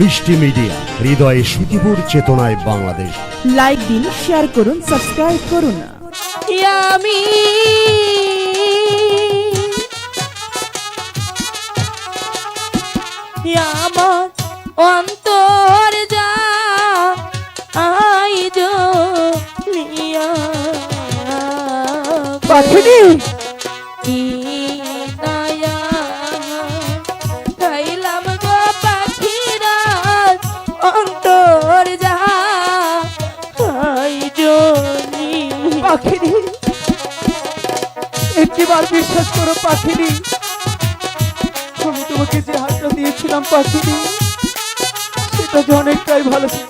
মিষ্টি মিডিয়া হৃদয়ে সুখীপুর চেতনায় বাংলাদেশ। লাইক দিন শেয়ার করুন সাবস্ক্রাইব করুন। আমি আমার অন্তর যা আইজ নিয়া। অন্তর যা আইজ নিয়া পাখিনি একটিবার বিশ্বাস করো পাখিনি আমি তোমাকে যে হাতটা দিয়েছিলাম পাখিনি সেটা যে অনেকটাই ভালো ছিল।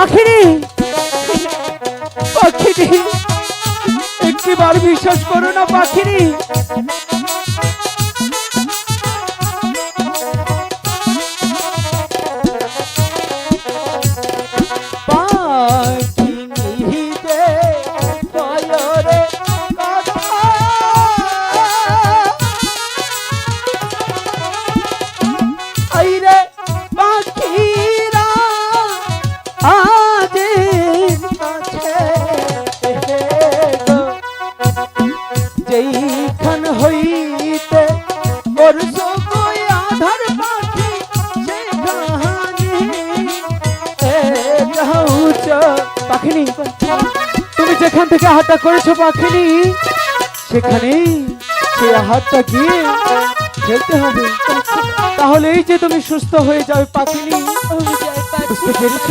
পাখিনি। পাখিনি। একটিবার বিশ্বাস করো না পাখিনি। করছ কই পাখি তুমি যেখান থেকে আহারটা করেছ পাখিনি সেখানেই সেই আহারটা গিয়ে খেলতে হবে। তাহলেই যে তুমি সুস্থ হয়ে যাবে পাখিনি। বুঝতে পেরেছ?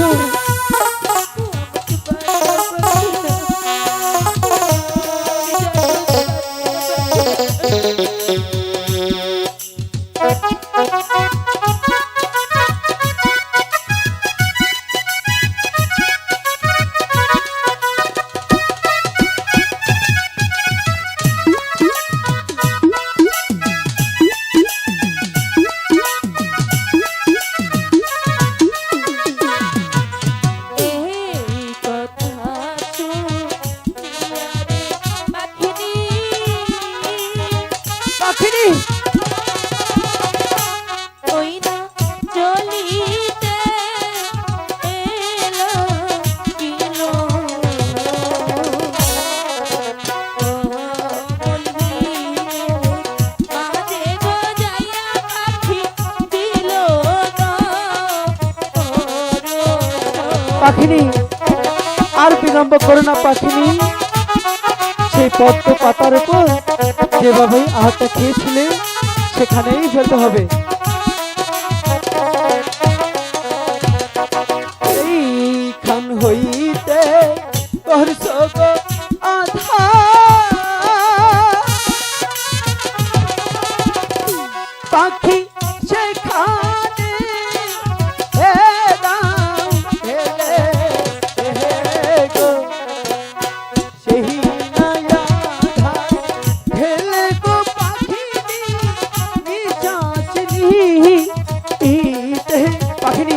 পাখিনি। আর বিলম্ব করে না পাখিনি। সেই পদ্ম পাতার উপর যেভাবে আহারটা খেয়েছিলে সেখানেই ফেলতে হবে। এইখান হইতে পাখিনি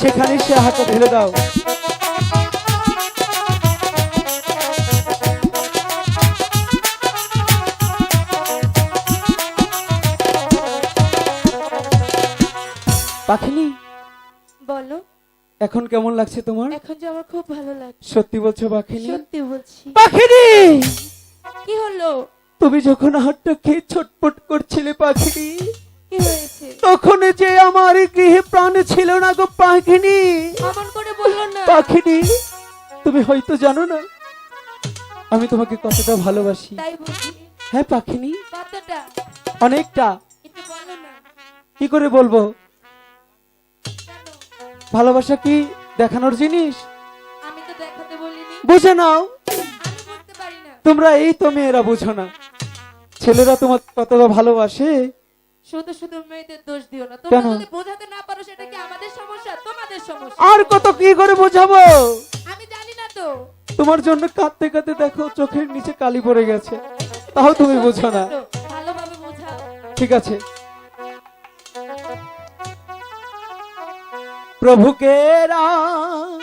সেখানে সে হাতে ঢেলে দাও। পাখিনি বলো। এখন কেমন লাগছে তোমার? এখন যে আমার খুব ভালো লাগছে। সত্যি বলছো পাখিনি? সত্যি বলছি। পাখিনি! কি হলো? তুমি যখন হাতটা খেয়ে ছটপট করছিলে পাখিনি তখন যে আমার গৃহে প্রাণ ছিল না গো পাখিনি পাখিনি তুমি হয়তো জানো না আমি তোমাকে কতটা ভালোবাসি। হ্যাঁ পাখিনি অনেকটা। কি করে বলব? ভালোবাসা কি দেখানোর জিনিস? বুঝে নাও। তোমরা এই তো মেয়েরা বুঝো না। ছেলেরা তোমার কতটা ভালোবাসে? শুধু শুধু মেয়েদের দোষ দিও না? তোমরা যদি বোঝাতে না পারো সেটা কি আমাদের সমস্যা? তোমাদের সমস্যা। আর কত কি করে বোঝাবো? আমি জানি না তো। তোমার জন্য কাঁদতে কাঁদতে দেখো চোখের নিচে কালি পড়ে গেছে। তাও তুমি বোঝো না। ভালোভাবে বোঝাও। ঠিক আছে। প্রভুকে রাম